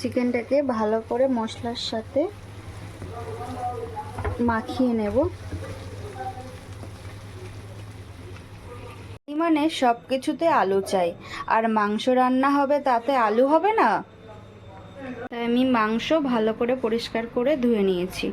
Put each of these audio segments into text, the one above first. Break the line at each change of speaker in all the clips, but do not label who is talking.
চিকেনটাকে ভালো করে মশলার সাথে মাখিয়ে নেব। মানে সব কিছুতে আলু চাই। আর মাংস রান্না হবে তাতে আলু হবে না? তাই আমি মাংস ভালো করে পরিষ্কার করে ধুয়ে নিয়েছি।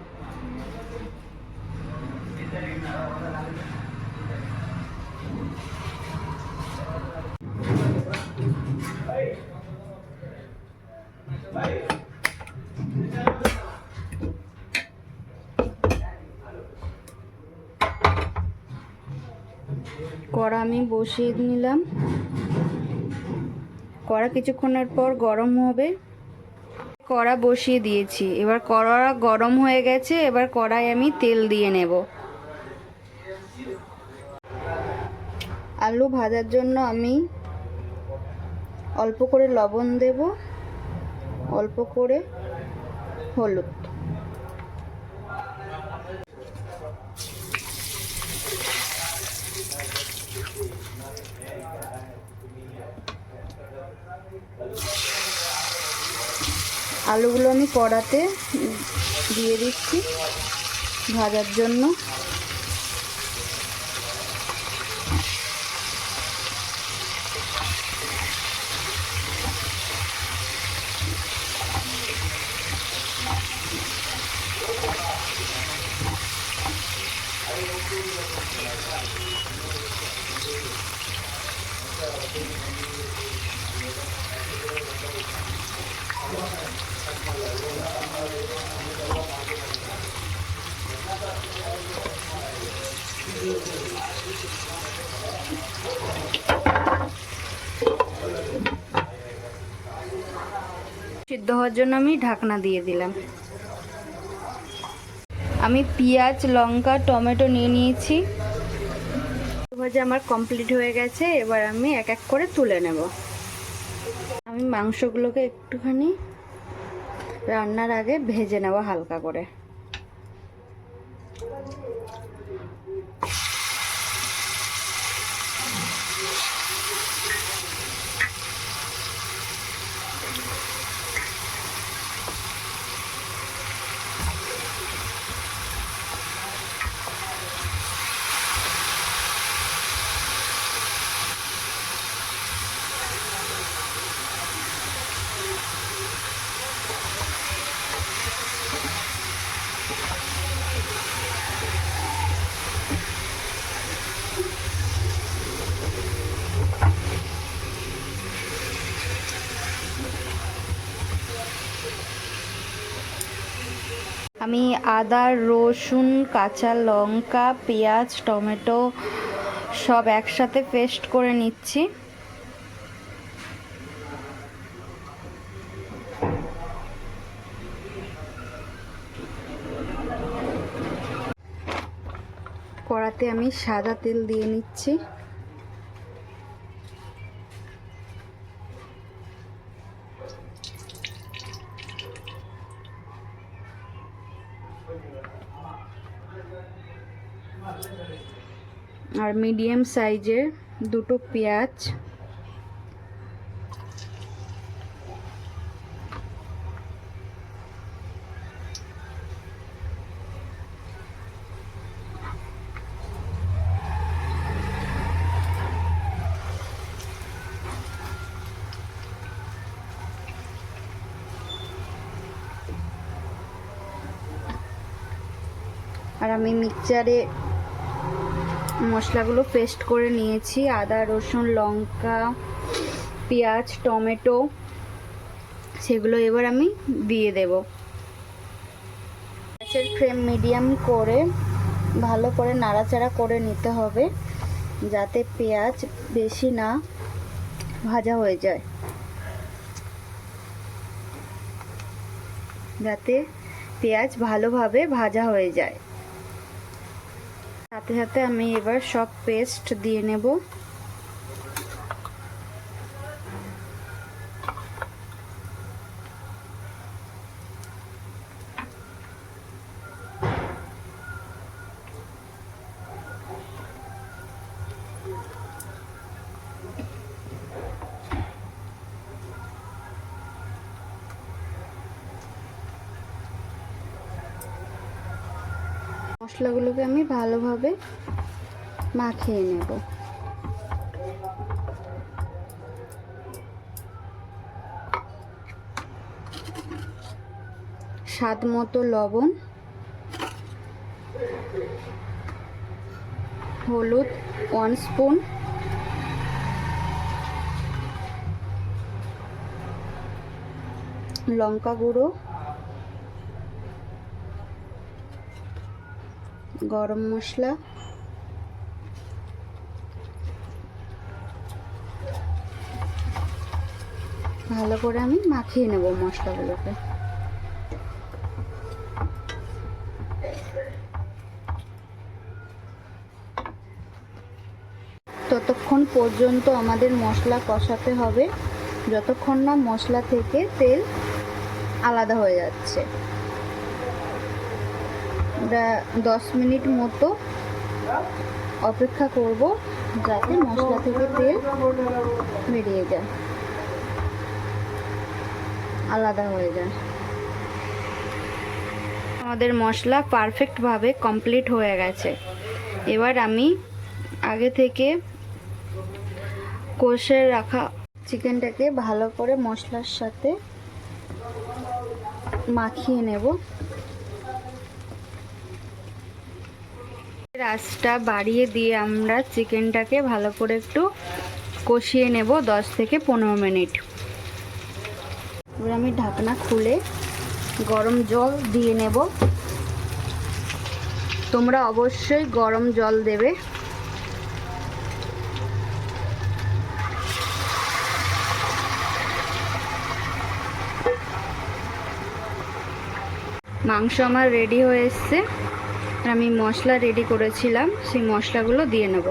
কড়া আমি বসিয়ে নিলাম। কড়া কিছুক্ষণের পর গরম হবে। কড়া বসিয়ে দিয়েছি। এবার কড়া গরম হয়ে গেছে, এবার কড়াই আমি তেল দিয়ে নেব। আলু ভাজার জন্য আমি অল্প করে লবণ দেব। অল্প করে হলুদ। আলুগুলো আমি কড়াতে দিয়ে দিচ্ছি ভাজার জন্য। সিদ্ধ হওয়ার জন্য আমি ঢাকনা দিয়ে দিলাম। আমি পেঁয়াজ লঙ্কা টমেটো নিয়ে নিয়েছি। ভাজা আমার কমপ্লিট হয়ে গেছে, এবার আমি এক এক করে তুলে নেব। আমি মাংসগুলোকে একটুখানি রান্নার আগে ভেজে নেব হালকা করে। আমি আদা, রসুন, কাঁচা লঙ্কা, পেঁয়াজ, টমেটো সব একসাথে পেস্ট করে নিচ্ছি। কড়াতে আমি সাদা তেল দিয়ে নিচ্ছি। আর মিডিয়াম সাইজের দুটো পেঁয়াজ। আর আমি মিক্সচারে মশলাগুলো পেস্ট করে নিয়েছি। আদা, রসুন, লঙ্কা, পেঁয়াজ, টমেটো, সেগুলো এবার আমি দিয়ে দেব। গ্যাসের ফ্লেম মিডিয়াম করে ভালো করে নাড়াচাড়া করে নিতে হবে, যাতে পেঁয়াজ বেশি না ভাজা হয়ে যায়। যাতে পেঁয়াজ ভালোভাবে ভাজা হয়ে যায়। সাথে সাথে আমি এবার সব পেস্ট দিয়ে নেব। মশলাগুলোকে আমি ভালোভাবে মাখিয়ে নেব। স্বাদ মতো লবণ হলুদ ওয়ান স্পুন লঙ্কা গুঁড়ো গরম মশলা। ভালো করে আমি মাখিয়ে নেব মশলাগুলোকে। ততক্ষণ পর্যন্ত আমাদের মশলা কষাতে হবে। যতক্ষণ না মশলা থেকে তেল আলাদা হয়ে যাচ্ছে। আমরা দশ মিনিট মতো অপেক্ষা করব যাতে মশলা থেকে তেল বেরিয়ে যায়। আলাদা হয়ে যায়। আমাদের মশলা পারফেক্টভাবে কমপ্লিট হয়ে গেছে। এবার আমি আগে থেকে কষে রাখা চিকেনটাকে ভালো করে মশলার সাথে মাখিয়ে নেব। রাসটা বাড়িয়ে দিয়ে আমরা চিকেনটাকে ভালো করে একটু কষিয়ে নেব দশ থেকে পনেরো মিনিট। এবার আমি ঢাকনা খুলে গরম জল দিয়ে নেব। তোমরা অবশ্যই গরম জল দেবে। মাংস আমার রেডি হয়ে এসছে। আমি মশলা রেডি করেছিলাম, সেই মশলাগুলো দিয়ে নেব।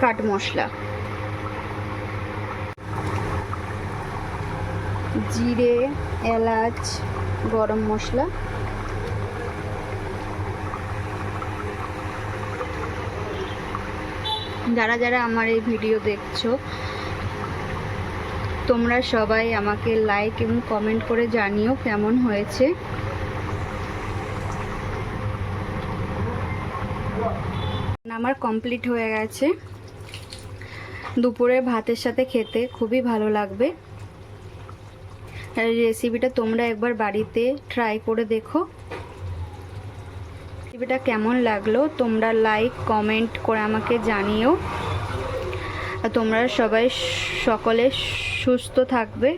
কাট মশলা। জিরে, এলাচ, গরম মশলা। যারা যারা আমার এই ভিডিও দেখছ, তোমরা সবাই আমাকে লাইক এবং কমেন্ট করে জানিও কেমন হয়েছে। আমার কমপ্লিট হয়ে গেছে। দুপুরে ভাতের সাথে খেতে খুবই ভালো লাগবে। রেসিপিটা তোমরা একবার বাড়িতে ট্রাই করে দেখো। রেসিপিটা কেমন লাগল, তোমরা লাইক কমেন্ট করে আমাকে জানিও। তোমরা সবাই সকলে সুস্থ থাকবে।